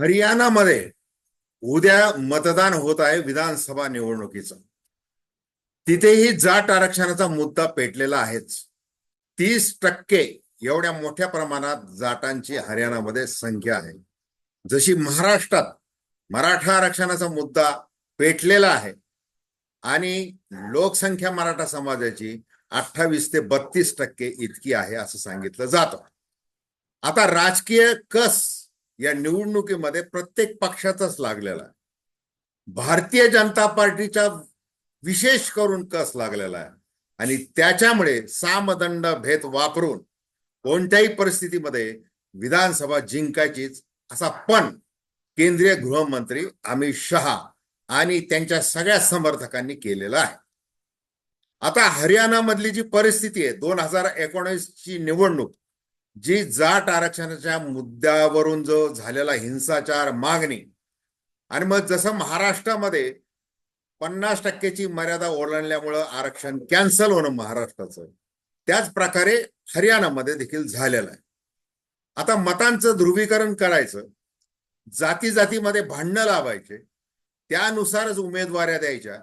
हरियाणामध्ये उद्या मतदान होत आहे विधानसभा निवडणुकीचं. तिथेही जाट आरक्षणाचा मुद्दा पेटलेला आहेच. तीस टक्के एवढ्या मोठ्या प्रमाणात जाटांची हरियाणामध्ये संख्या आहे. जशी महाराष्ट्रात मराठा आरक्षणाचा मुद्दा पेटलेला आहे आणि लोकसंख्या मराठा समाजाची अठ्ठावीस ते बत्तीस टक्के इतकी आहे असं सांगितलं जातं. आता राजकीय कस या निवडणुकीमध्ये प्रत्येक पक्षाचाच लागलेला आहे. भारतीय जनता पार्टीचा विशेष करून कस लागलेला आहे. आणि त्याच्यामुळे सामदंड भेद वापरून कोणत्याही परिस्थितीमध्ये विधानसभा जिंकायचीच असा पण केंद्रीय गृहमंत्री अमित शहा आणि त्यांच्या सगळ्या समर्थकांनी केलेला आहे. आता हरियाणामधली जी परिस्थिती आहे दोन हजार एकोणीस ची निवडणूक जी जाट आरक्षणाच्या मुद्द्यावरून जो झालेला हिंसाचार मागणी आणि मग जसं महाराष्ट्रामध्ये पन्नास टक्केची मर्यादा ओलांडल्यामुळं आरक्षण कॅन्सल होणं महाराष्ट्राचं त्याच प्रकारे हरियाणामध्ये देखील झालेलं आहे. आता मतांचं ध्रुवीकरण करायचं जाती जातीमध्ये भांडणं लावायचे त्यानुसारच उमेदवाऱ्या द्यायच्या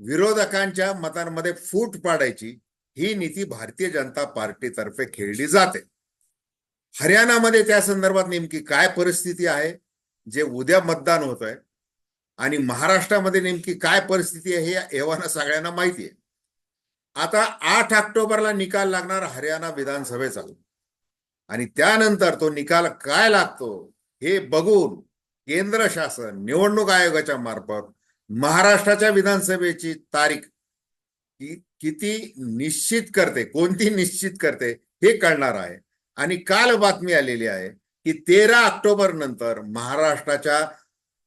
विरोधकांच्या मतांमध्ये फूट पाडायची ही नीती भारतीय जनता पार्टीतर्फे खेळली जाते. हरियाणामध्ये त्या संदर्भात नेमकी काय परिस्थिती आहे? जे उद्या मतदान होत आहे आणि महाराष्ट्रामध्ये नेमकी काय परिस्थिती आहे हे एव्हाना सगळ्यांना माहिती आहे. आता आठ ऑक्टोबरला निकाल लागणार हरियाणा विधानसभेचा. आणि त्यानंतर तो निकाल काय लागतो हे बघून केंद्र शासन निवडणूक आयोगाच्या मार्फत महाराष्ट्राच्या विधानसभेची तारीख किती निश्चित करते कोणती निश्चित करते हे कळणार आहे. आणि काल बातमी आलेली आहे की तेरा ऑक्टोबर नंतर महाराष्ट्राच्या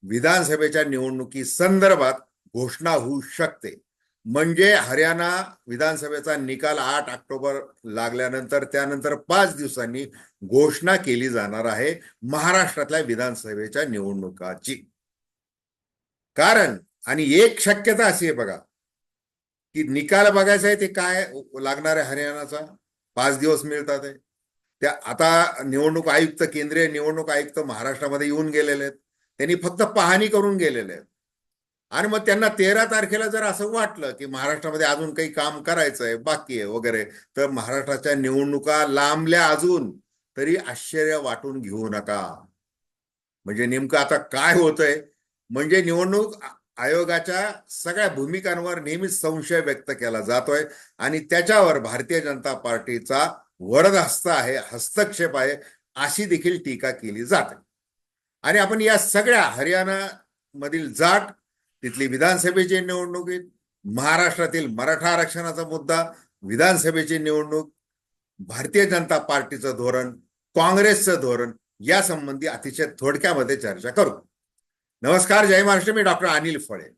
विधानसभेच्या निवडणुकी संदर्भात घोषणा होऊ शकते. म्हणजे हरियाणा विधानसभेचा निकाल आठ ऑक्टोबर लागल्यानंतर त्यानंतर पाच दिवसांनी घोषणा केली जाणार आहे महाराष्ट्रातल्या विधानसभेच्या निवडणुकाची. कारण आणि एक शक्यता अशी आहे बघा की निकाल बघायचा आहे ते काय लागणार आहे हरियाणाचा? पाच दिवस मिळतात आहे. त्या आता निवडणूक आयुक्त केंद्रीय निवडणूक आयुक्त महाराष्ट्रामध्ये येऊन गेलेले आहेत. त्यांनी फक्त पाहणी करून गेलेले आहेत. आणि मग त्यांना तेरा तारखेला जर असं वाटलं की महाराष्ट्रामध्ये अजून काही काम करायचं आहे बाकी आहे वगैरे तर महाराष्ट्राच्या निवडणुका लांबल्या अजून तरी आश्चर्य वाटून घेऊ नका. म्हणजे नेमकं आता काय होतंय? म्हणजे निवडणूक आयोगाच्या सगळ्या भूमिकांवर नेहमीच संशय व्यक्त केला जातोय. आणि त्याच्यावर भारतीय जनता पार्टीचा वरदहस्त आहे हस्तक्षेप आहे अशी देखील टीका केली जाते. आणि आपण या सगळ्या हरियाणा मधील जाट तिथली विधानसभेची निवडणुकीत महाराष्ट्रातील मराठा आरक्षणाचा मुद्दा विधानसभेची निवडणूक भारतीय जनता पार्टीचं धोरण काँग्रेसचं धोरण या संबंधी अतिशय थोडक्यामध्ये चर्चा करू. नमस्कार जय महाराष्ट्र. मी डॉक्टर अनिल फळे.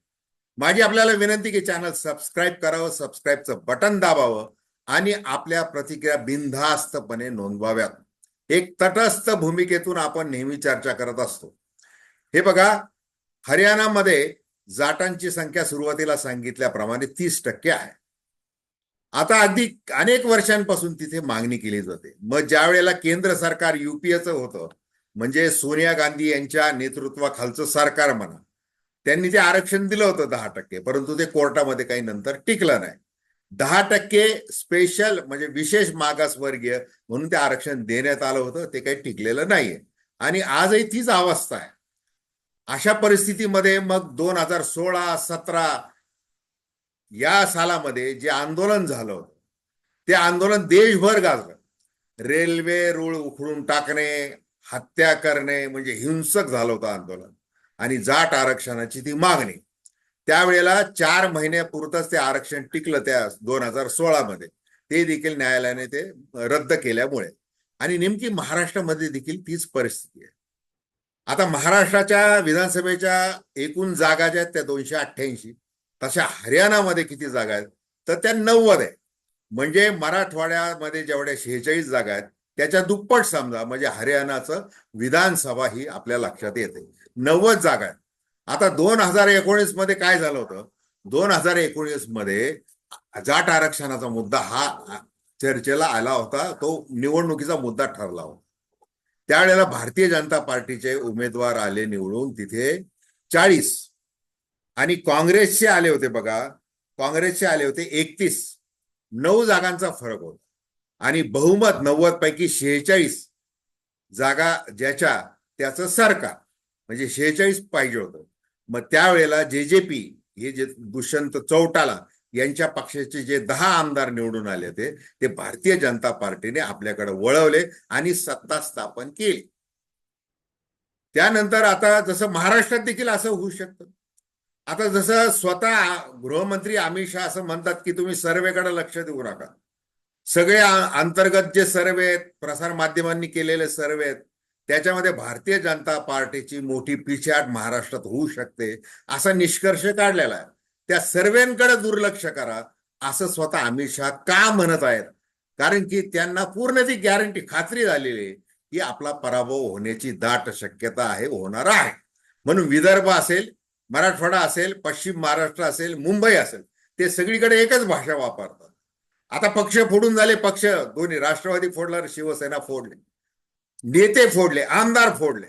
माझी आपल्याला विनंती की चॅनल सबस्क्राईब करावं सबस्क्राईबचं बटन दाबावं आणि आपल्या प्रतिक्रिया बिनधास्तपणे नोंदवाव्यात. एक तटस्थ भूमिकेतून आपण नेहमी चर्चा करत असतो. हे बघा हरियाणामध्ये जाटांची संख्या सुरुवातीला सांगितल्याप्रमाणे तीस टक्के आहे. आता अगदी अनेक वर्षांपासून तिथे मागणी केली जाते. मग ज्या वेळेला केंद्र सरकार युपीएचं होतं म्हणजे सोनिया गांधी यांच्या नेतृत्वाखालचं सरकार म्हणा त्यांनी ते आरक्षण दिलं होतं दहा टक्के परंतु ते कोर्टामध्ये काही नंतर टिकलं नाही. दहा टक्के स्पेशल म्हणजे विशेष मागासवर्गीय म्हणून ते आरक्षण देण्यात आलं होतं ते काही टिकलेलं नाहीये. आणि आजही तीच अवस्था आहे. अशा परिस्थितीमध्ये मग दोन हजार सोळा सतरा या सालामध्ये जे आंदोलन झालं होतं ते आंदोलन देशभर गाजलं. रेल्वे रूळ उखडून टाकणे हत्या करणे म्हणजे हिंसक झालं होतं आंदोलन. आणि जाट आरक्षणाची ती मागणी. त्यावेळेला चार महिन्यापुरतच ते आरक्षण टिकलं त्या दोन हजार सोळा मध्ये ते देखील न्यायालयाने ते रद्द केल्यामुळे. आणि नेमकी महाराष्ट्रामध्ये देखील तीच परिस्थिती आहे. आता महाराष्ट्राच्या विधानसभेच्या एकूण जागा ज्या आहेत त्या दोनशे अठ्ठ्याऐंशी तशा हरियाणामध्ये किती जागा आहेत? तर त्या नव्वद आहे म्हणजे मराठवाड्यामध्ये जेवढ्या शेहेचाळीस जागा आहेत त्याच्या दुप्पट समजा म्हणजे हरियाणाचं विधानसभा ही आपल्या लक्षात येते. नव्वद जागा आहेत. आता दोन हजार एकोणीसमध्ये काय झालं होतं? दोन हजार एकोणीसमध्ये जाट आरक्षणाचा मुद्दा हा चर्चेला आला होता. तो निवडणुकीचा मुद्दा ठरला होता. त्यावेळेला भारतीय जनता पार्टीचे उमेदवार आले निवडून. तिथे चाळीस आणि काँग्रेसचे आले होते बघा. काँग्रेसचे आले होते एकतीस. नऊ जागांचा फरक होता. आणि बहुमत नव्वद पैकी शेहेचाळीस जागा ज्याच्या त्याचं सरकार. म्हणजे शेहेचाळीस पाहिजे होतं. मग त्यावेळेला जे जे पी हे जे दुष्यंत चौटाला यांच्या पक्षाचे जे दहा आमदार निवडून आले होते ते भारतीय जनता पार्टीने आपल्याकडे वळवले आणि सत्ता स्थापन केली. त्यानंतर आता जसं महाराष्ट्रात देखील असं होऊ शकतं. आता जसं स्वतः गृहमंत्री अमित शहा असं म्हणतात की तुम्ही सर्वेकडे लक्ष देऊ नका. सगळे अंतर्गत जे सर्वे आहेत प्रसार माध्यमांनी केलेले सर्वे आहेत त्याच्यामध्ये भारतीय जनता पार्टीची मोठी पिछाट महाराष्ट्रात होऊ शकते असा निष्कर्ष काढलेला आहे. त्या सर्वेंकडे दुर्लक्ष करा असं स्वतः अमित शहा का म्हणत आहेत? कारण की त्यांना पूर्ण ती गॅरंटी खात्री झालेली आहे की आपला पराभव होण्याची दाट शक्यता आहे होणार आहे. म्हणून विदर्भ असेल मराठवाडा असेल पश्चिम महाराष्ट्र असेल मुंबई असेल ते सगळीकडे एकच भाषा वापरतात. आता पक्ष फोडून झाले पक्ष दोन्ही राष्ट्रवादी फोडला शिवसेना फोडली. नेते फोडले आमदार फोडले.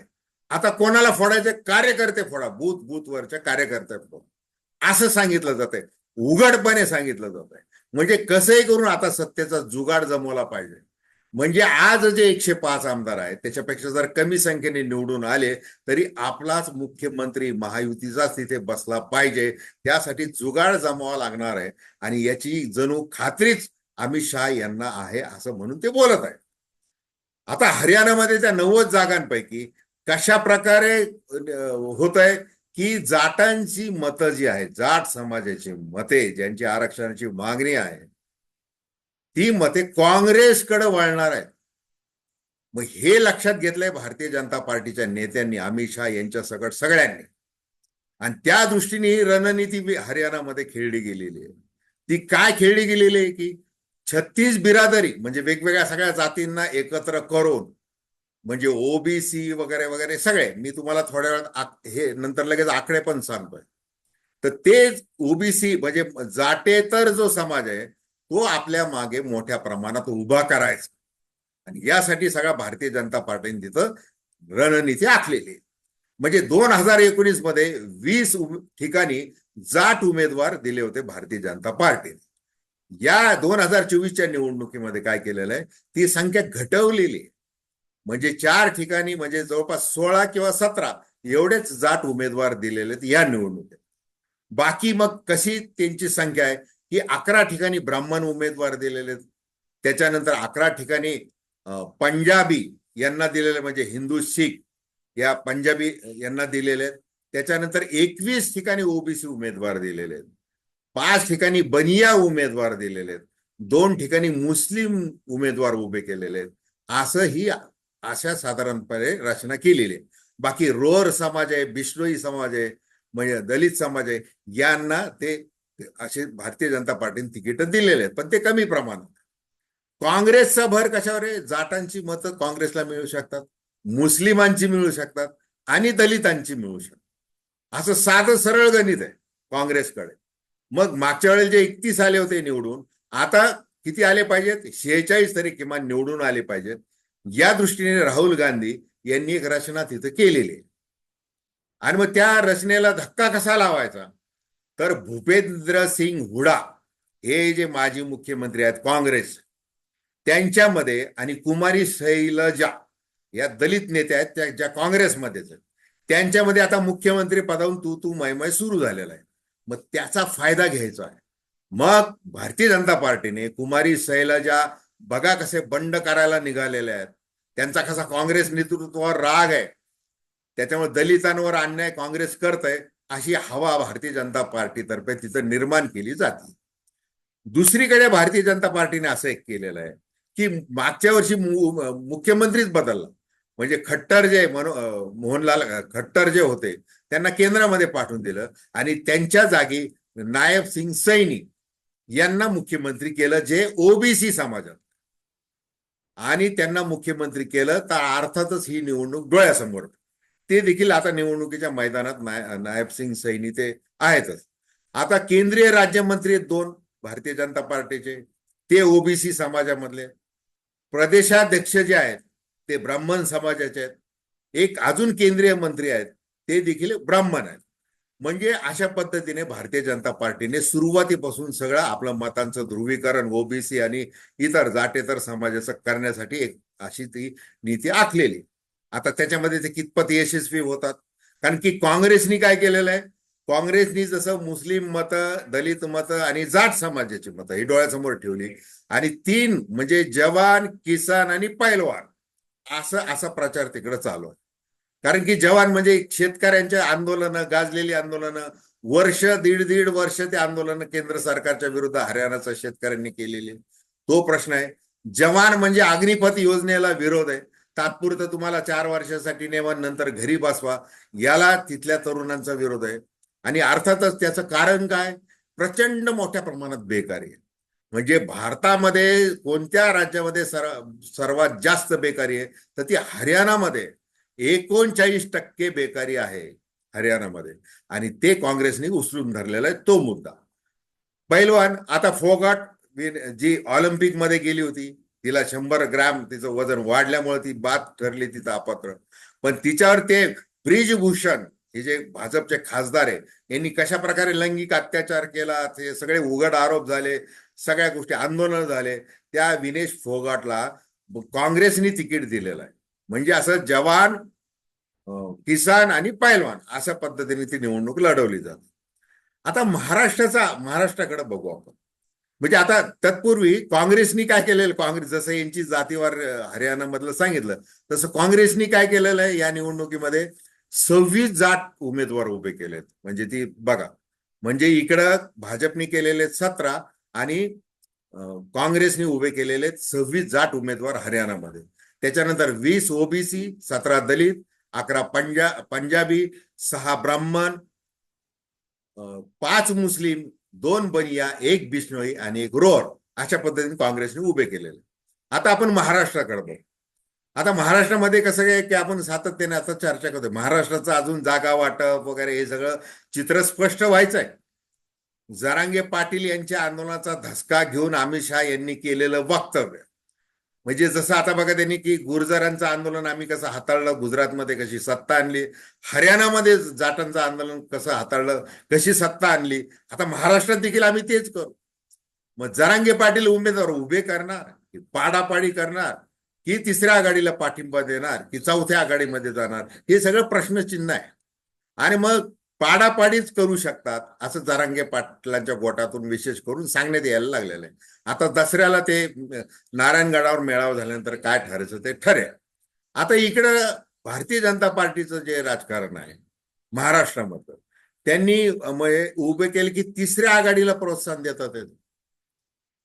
आता कोणाला फोडायचे? कार्यकर्ते फोडा. बूथ बूथवरच्या कार्यकर्ते फोडा. असं सांगितलं जातंय. उघडपणे सांगितलं जात आहे म्हणजे कसंही करून आता सत्तेचा जुगाड जमवला पाहिजे. म्हणजे आज जे एकशे पाच आमदार आहेत त्याच्यापेक्षा जर कमी संख्येने निवडून आले तरी आपलाच मुख्यमंत्री महायुतीचाच तिथे बसला पाहिजे. त्यासाठी जुगाड जमावा लागणार आहे. आणि याची जणू खात्रीच अमित शहा यांना आहे असं म्हणून ते बोलत आहे आता हरियाणामध्ये त्या नव्वद जागांपैकी कशा प्रकारे होत आहे की जाटांची मतं जी आहेत जाट समाजाची मते ज्यांची आरक्षणाची मागणी आहे ती मते काँग्रेसकडे वळणार आहेत. मग हे लक्षात घेतलंय भारतीय जनता पार्टीच्या नेत्यांनी अमित शहा यांच्या सकट सगळ्यांनी. आणि त्या दृष्टीने ही रणनीती हरियाणामध्ये खेळली गेलेली आहे. ती काय खेळली गेलेली आहे की छत्तीस बिरादरी म्हणजे वेगवेगळ्या सगळ्या जातींना एकत्र करून म्हणजे ओबीसी वगैरे वगैरे सगळे मी तुम्हाला थोड्या वेळात हे नंतर लगेच आकडे पण सांगतोय. तर ते ओबीसी म्हणजे जाटेतर जो समाज आहे तो आपल्या मागे मोठ्या प्रमाणात उभा करायचा. आणि यासाठी सगळ्या भारतीय जनता पार्टीने तिथं रणनीती आखलेली. म्हणजे दोन हजार एकोणीसमध्ये वीस ठिकाणी जाट उमेदवार दिले होते भारतीय जनता पार्टीने. या दोन हजार चोवीसच्या निवडणुकीमध्ये काय केलेलं आहे? ती संख्या घटवलेली म्हणजे चार ठिकाणी म्हणजे जवळपास सोळा किंवा सतरा एवढेच जाट उमेदवार दिलेले आहेत या निवडणुकीत. बाकी मग कशी त्यांची संख्या आहे? की अकरा ठिकाणी ब्राह्मण उमेदवार दिलेले आहेत. त्याच्यानंतर अकरा ठिकाणी पंजाबी यांना दिलेले म्हणजे हिंदू शीख या पंजाबी यांना दिलेले आहेत. त्याच्यानंतर एकवीस ठिकाणी ओबीसी उमेदवार दिलेले आहेत. पाच ठिकाणी बनिया उमेदवार दिलेले आहेत. दोन ठिकाणी मुस्लिम उमेदवार उभे केलेले आहेत. असं ही अशा साधारणपणे रचना केलेली आहे. बाकी रोर समाज आहे बिश्नोई समाज आहे म्हणजे दलित समाज आहे यांना ते असे भारतीय जनता पार्टीने तिकीट दिलेले आहेत पण ते कमी प्रमाणात. काँग्रेसचा भर कशावर आहे? जाटांची मतं काँग्रेसला मिळू शकतात मुस्लिमांची मिळू शकतात आणि दलितांची मिळू शकतात. असं साधं सरळ गणित आहे काँग्रेसकडे. मग मागच्या वेळेला जे एकतीस आले होते निवडून आता किती आले पाहिजेत? शेहेचाळीस तरी किमान निवडून आले पाहिजेत. या दृष्टीने राहुल गांधी यांनी एक रचना तिथं केलेली आहे. आणि मग त्या रचनेला धक्का कसा लावायचा? तर भूपेंद्र सिंग हुडा हे जे माजी मुख्यमंत्री आहेत काँग्रेस त्यांच्यामध्ये आणि कुमारी शैलजा या दलित नेत्या आहेत त्या ज्या काँग्रेसमध्येच त्यांच्यामध्ये आता मुख्यमंत्री पदावरून तू तू मैमय सुरू झालेला आहे. मग त्याचा फायदा घ्यायचा आहे. मग भारतीय जनता पार्टीने कुमारी शैलजा बघा कसे बंड करायला निघालेले आहेत. त्यांचा कसा काँग्रेस नेतृत्वावर राग आहे. त्याच्यामुळे दलितांवर अन्याय काँग्रेस करत आहे अशी हवा भारतीय जनता पार्टीतर्फे तिथं निर्माण केली जाते. दुसरीकडे भारतीय जनता पार्टीने असं एक केलेलं आहे की मागच्या वर्षी मुख्यमंत्रीच बदलला. म्हणजे खट्टर जे मनो मोहनलाल खट्टर जे होते त्यांना केंद्रामध्ये पाठवून दिलं. आणि त्यांच्या जागी नायब सिंग सैनी यांना मुख्यमंत्री केलं जे ओबीसी समाजात. आणि त्यांना मुख्यमंत्री केलं तर अर्थातच ही निवडणूक डोळ्यासमोर. ते देखील आता निवडणुकीच्या मैदानात नाय- नायब सिंग सैनी ते आहेतच. आता केंद्रीय राज्यमंत्री आहेत दोन भारतीय जनता पार्टीचे. ते ओबीसी समाजामधले. प्रदेशाध्यक्ष जे आहेत ते ब्राह्मण समाजाचे आहेत. एक अजून केंद्रीय मंत्री आहेत ते देखील ब्राह्मण आहेत. म्हणजे अशा पद्धतीने भारतीय जनता पार्टीने सुरुवातीपासून सगळं आपलं मतांचं ध्रुवीकरण ओबीसी आणि इतर जाटेतर समाजाचं करण्यासाठी एक अशी ती नीती आखलेली. आता त्याच्यामध्ये ते कितपत यशस्वी होतात? कारण की काँग्रेसनी काय केलेलं आहे? काँग्रेसनी जसं मुस्लिम मतं दलित मतं आणि जाट समाजाची मतं ही डोळ्यासमोर ठेवली. आणि तीन म्हणजे जवान किसान आणि पैलवान. असं असा प्रचार तिकडे चालू आहे. कारण की जवान म्हणजे शेतकऱ्यांच्या आंदोलनं गाजलेली आंदोलनं वर्ष दीड दीड वर्ष ते आंदोलन केंद्र सरकारच्या विरुद्ध हरियाणाचा शेतकऱ्यांनी केलेली. तो प्रश्न आहे. जवान म्हणजे अग्निपथ योजनेला विरोध आहे. तात्पुरतं तुम्हाला चार वर्षासाठी नेवा नंतर घरी बसवा. याला तिथल्या तरुणांचा विरोध आहे. आणि अर्थातच त्याचं कारण काय? प्रचंड मोठ्या प्रमाणात बेकारी आहे. म्हणजे भारतामध्ये कोणत्या राज्यामध्ये सर सर्वात जास्त बेकारी आहे? तर ती हरियाणामध्ये. एकोणचाळीस टक्के बेकारी आहे हरियाणामध्ये. आणि ते काँग्रेसने उचलून धरलेला आहे तो मुद्दा. पैलवान आता फोगाट जी ऑलिम्पिकमध्ये गेली होती तिला शंभर ग्रॅम तिचं वजन वाढल्यामुळे ती बाद ठरली तिचं अपात्र. पण तिच्यावर ते ब्रिजभूषण हे जे भाजपचे खासदार आहे यांनी कशा प्रकारे लैंगिक अत्याचार केला ते सगळे उघड आरोप झाले सगळ्या गोष्टी आंदोलन झाले त्या विनेश फोगाटला काँग्रेसनी तिकीट दिलेलं आहे. म्हणजे असं जवान किसान आणि पैलवान अशा पद्धतीने ती निवडणूक लढवली जाते. आता महाराष्ट्राचा महाराष्ट्राकडे बघू आपण. म्हणजे आता तत्पूर्वी काँग्रेसनी काय केलेलं? काँग्रेस जसं यांची जातीवार हरियाणामधलं सांगितलं तसं काँग्रेसनी काय केलेलं आहे या निवडणुकीमध्ये? सव्वीस जात उमेदवार उभे केलेत. म्हणजे ती बघा म्हणजे इकडं भाजपनी केलेले सतरा आणि काँग्रेसने उभे केलेले सव्वीस जाट उमेदवार हरियाणामध्ये. त्याच्यानंतर वीस ओबीसी सतरा दलित अकरा पंजा पंजाबी सहा ब्राह्मण पाच मुस्लिम दोन बनिया एक बिष्णोई आणि एक रोर अशा पद्धतीने काँग्रेसने उभे केलेले. आता आपण महाराष्ट्राकडे बघू. आता महाराष्ट्रामध्ये कसं आहे की आपण सातत्याने आता चर्चा करतोय महाराष्ट्राचं अजून जागा वाटप वगैरे हे सगळं चित्र स्पष्ट व्हायचं आहे. जरांगे पाटील यांच्या आंदोलनाचा धसका घेऊन अमित शहा यांनी केलेलं वक्तव्य. म्हणजे जसं आता बघा त्यांनी की गुर्जरांचं आंदोलन आम्ही कसं हाताळलं गुजरातमध्ये कशी सत्ता आणली हरियाणामध्ये जाटांचं आंदोलन कसं हाताळलं कशी सत्ता आणली आता महाराष्ट्रात देखील आम्ही तेच करू. मग जरांगे पाटील उमेदवार उभे करणार की पाडापाडी करणार की तिसऱ्या आघाडीला पाठिंबा देणार की चौथ्या आघाडीमध्ये जाणार हे सगळं प्रश्नचिन्ह आहे. आणि मग पाडापाडीच करू शकतात असं जरांगे पाटलांच्या गोटातून विशेष करून सांगण्यात यायला लागलेलं आहे. आता दसऱ्याला ते नारायणगडावर मेळावा झाल्यानंतर काय ठरायचं ते ठरेल. आता इकडं भारतीय जनता पार्टीचं जे राजकारण आहे महाराष्ट्रामधलं त्यांनी म्हणजे उभे केले की तिसऱ्या आघाडीला प्रोत्साहन देतात ते.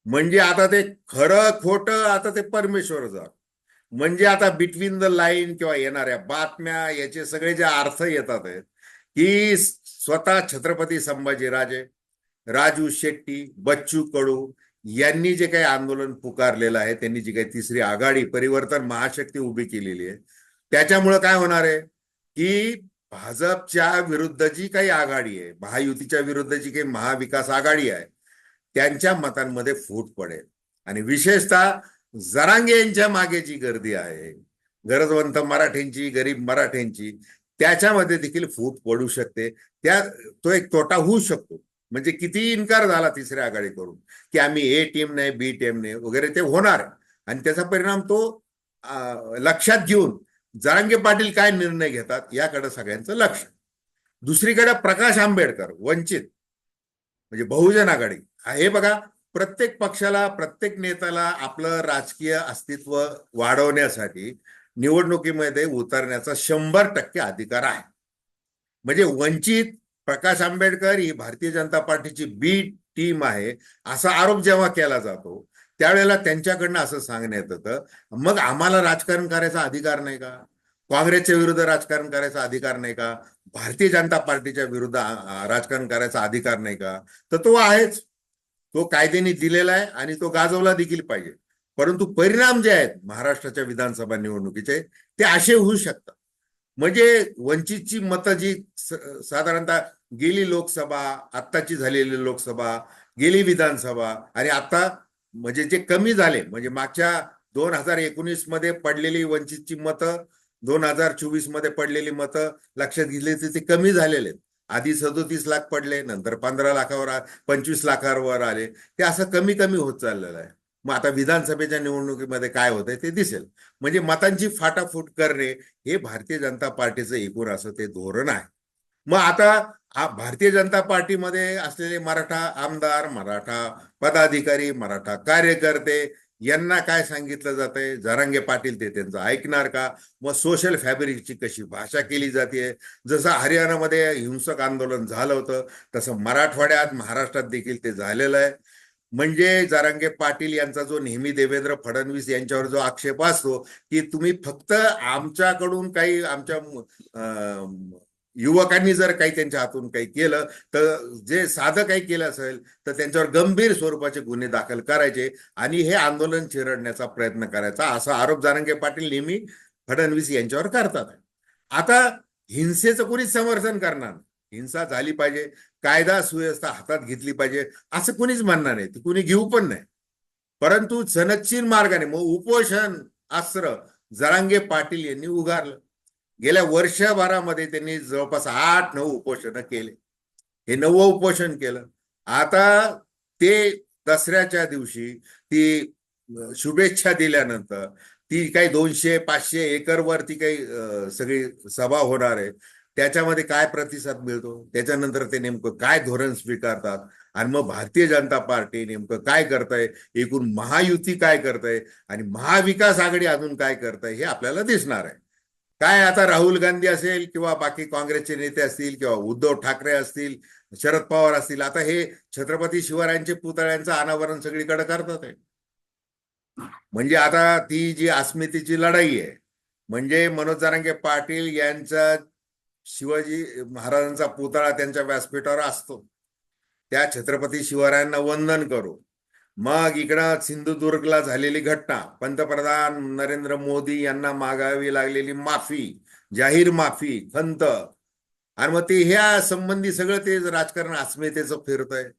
म्हणजे आता ते खरं खोटं आता ते परमेश्वर जा म्हणजे आता बिटवीन द लाईन किंवा येणाऱ्या बातम्या याचे सगळे जे अर्थ येतात आहेत की स्वतः छत्रपती संभाजीराजे राजू शेट्टी बच्चू कडू यांनी जे काही आंदोलन पुकारलेलं आहे त्यांनी जी काही तिसरी आघाडी परिवर्तन महाशक्ती उभी केलेली आहे त्याच्यामुळं काय होणार आहे की भाजपच्या विरुद्ध जी काही आघाडी आहे महायुतीच्या विरुद्ध जी काही महाविकास आघाडी आहे त्यांच्या मतांमध्ये फूट पडेल. आणि विशेषतः जरांगे यांच्या मागे जी गर्दी आहे गरजवंत मराठ्यांची गरीब मराठ्यांची त्याच्यामध्ये देखील फूट पडू शकते. त्या तो एक तोटा होऊ शकतो. म्हणजे किती इन्कार झाला तिसऱ्या आघाडीकडून की आम्ही ए टीम नाही बी टीम नाही वगैरे ते होणार. आणि त्याचा परिणाम तो लक्षात घेऊन जरांगे पाटील काय निर्णय घेतात याकडे सगळ्यांचं लक्ष. दुसरीकडे प्रकाश आंबेडकर वंचित म्हणजे बहुजन आघाडी. हे बघा प्रत्येक पक्षाला प्रत्येक नेत्याला आपलं राजकीय अस्तित्व वाढवण्यासाठी निवडणुकीमध्ये उतरण्याचा शंभर टक्के अधिकार आहे. म्हणजे वंचित प्रकाश आंबेडकर ही भारतीय जनता पार्टीची बी टीम आहे असा आरोप जेव्हा केला जातो त्यावेळेला त्यांच्याकडनं असं सांगण्यात येतं मग आम्हाला राजकारण करायचा अधिकार नाही का? काँग्रेसच्या विरुद्ध राजकारण करायचा अधिकार नाही का? भारतीय जनता पार्टीच्या विरुद्ध राजकारण करायचा अधिकार नाही का? तर तो आहेच. तो कायद्याने दिलेला आहे आणि तो गाजवला देखील पाहिजे. परंतु परिणाम जे आहेत महाराष्ट्राच्या विधानसभा निवडणुकीचे ते असे होऊ शकतात. म्हणजे वंचितची मतं जी साधारणतः गेली लोकसभा आत्ताची झालेली लोकसभा गेली विधानसभा आणि आता म्हणजे जे कमी झाले म्हणजे मागच्या दोन हजार एकोणीसमध्ये पडलेली वंचितची मतं दोन हजार चोवीसमध्ये पडलेली मतं लक्षात घेतली तर ते कमी झालेले आहेत. आधी सदोतीस लाख पडले नंतर पंधरा लाखावर पंचवीस लाखावर आले. ते असं कमी कमी होत चाललेलं आहे. मग आता विधानसभेच्या निवडणुकीमध्ये काय होतंय ते दिसेल. म्हणजे मतांची फाटाफूट करणे हे भारतीय जनता पार्टीचं एकूण असं ते धोरण आहे. मग आता भारतीय जनता पार्टीमध्ये असलेले मराठा आमदार मराठा पदाधिकारी मराठा कार्यकर्ते यांना काय सांगितलं जातंय? जरांगे पाटील ते त्यांचं ऐकणार का? मग सोशल फॅब्रिकची कशी भाषा केली जाते? जसं हरियाणामध्ये हिंसक आंदोलन झालं होतं तसं मराठवाड्यात महाराष्ट्रात देखील ते झालेलं आहे. म्हणजे जारांगे पाटील यांचा जो नेहमी देवेंद्र फडणवीस यांच्यावर जो आक्षेप असतो की तुम्ही फक्त आमच्याकडून काही आमच्या युवकांनी जर काही त्यांच्या हातून काही केलं तर जे साधं काही केलं असेल तर त्यांच्यावर गंभीर स्वरूपाचे गुन्हे दाखल करायचे आणि हे आंदोलन चिरडण्याचा प्रयत्न करायचा असा आरोप जारंगे पाटील नेहमी फडणवीस यांच्यावर करतात. आता हिंसेचं कोणीच समर्थन करणार हिंसा झाली पाहिजे. कायदा सुव्यवस्था हातात घेतली पाहिजे असं कोणीच म्हणणार नाही. ती कोणी घेऊ पण नाही. परंतु सनदशीर मार्गाने मग उपोषण अस्त्र जरांगे पाटील यांनी उगारलं गेल्या वर्षभरामध्ये त्यांनी जवळपास आठ नऊ उपोषण केले. हे नवं उपोषण केलं. आता ते दसऱ्याच्या दिवशी ती शुभेच्छा दिल्यानंतर ती काही दोनशे पाचशे एकरवर ती काही सगळी सभा होणार आहे. त्याच्यामध्ये काय प्रतिसाद मिळतो? त्याच्यानंतर ते नेमकं काय धोरण स्वीकारतात? आणि मग भारतीय जनता पार्टी नेमकं काय करतंय? एकूण महायुती काय करतंय? आणि महाविकास आघाडी अजून काय करतंय? हे आपल्याला दिसणार आहे. काय आता राहुल गांधी असेल किंवा बाकी काँग्रेसचे नेते असतील किंवा उद्धव ठाकरे असतील शरद पवार असतील आता हे छत्रपती शिवरायांचे पुतळ्यांचं अनावरण सगळीकडे करतात आहे म्हणजे आता ती जी अस्मितेची लढाई आहे म्हणजे मनोज जरांगे पाटील यांचा शिवाजी महाराजांचा पुतळा त्यांच्या व्यासपीठावर असतो. त्या छत्रपती शिवरायांना वंदन करू. मग इकडं सिंधुदुर्गला झालेली घटना. पंतप्रधान नरेंद्र मोदी यांना मागावी लागलेली माफी जाहीर माफी खंत. आणि मग ते ह्या संबंधी सगळं ते राजकारण अस्मितेचं फिरतंय.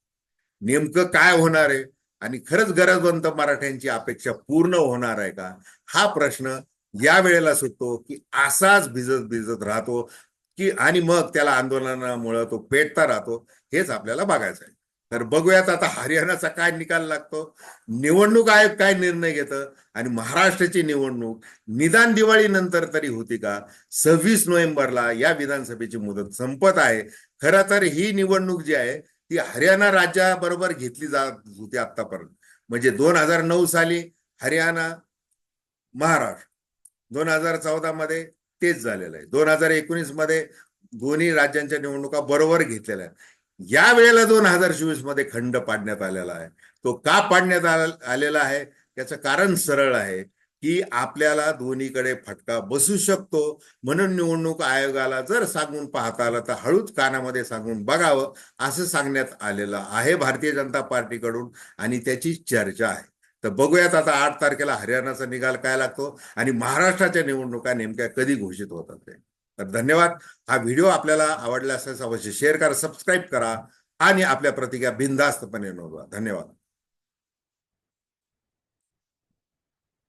नेमकं काय होणार आहे? आणि खरंच गरजवंत मराठ्यांची अपेक्षा पूर्ण होणार आहे का? हा प्रश्न या वेळेला सुटतो की असाच भिजत भिजत राहतो. की आणि मग त्याला आंदोलनामुळं तो पेटता राहतो हेच आपल्याला बघायचं आहे. तर बघूयात आता हरियाणाचा काय निकाल लागतो. निवडणूक आयोग काय निर्णय घेतं आणि महाराष्ट्राची निवडणूक निदान दिवाळीनंतर तरी होती का? सव्वीस नोव्हेंबरला या विधानसभेची मुदत संपत आहे. खरं तर ही निवडणूक जी आहे ती हरियाणा राज्याबरोबर घेतली जात होती आतापर्यंत म्हणजे दोन हजार नऊ साली हरियाणा महाराष्ट्र. दोन हजार चौदा मध्ये तेच झालेलं आहे. दोन हजार एकोणीसमध्ये दोन्ही राज्यांच्या निवडणुका बरोबर घेतलेल्या आहेत. या वेळेला दोन हजार चोवीसमध्ये खंड पाडण्यात आलेला आहे. तो का पाडण्यात आलेला आहे? त्याचं कारण सरळ आहे की आपल्याला दोन्हीकडे फटका बसू शकतो. म्हणून निवडणूक आयोगाला जर सांगून पाहता आलं तर हळूच कानामध्ये सांगून बघावं असं सांगण्यात आलेलं आहे भारतीय जनता पार्टीकडून आणि त्याची चर्चा आहे. तर बघूयात आता आठ तारखेला हरियाणाचा निकाल काय लागतो आणि महाराष्ट्राच्या निवडणुका नेमक्या कधी घोषित होतात ते. तर धन्यवाद. हा व्हिडिओ आपल्याला आवडला असेल अवश्य शेअर करा सबस्क्राईब करा आणि आपल्या प्रतिक्रिया बिनधास्तपणे नोंदवा. धन्यवाद.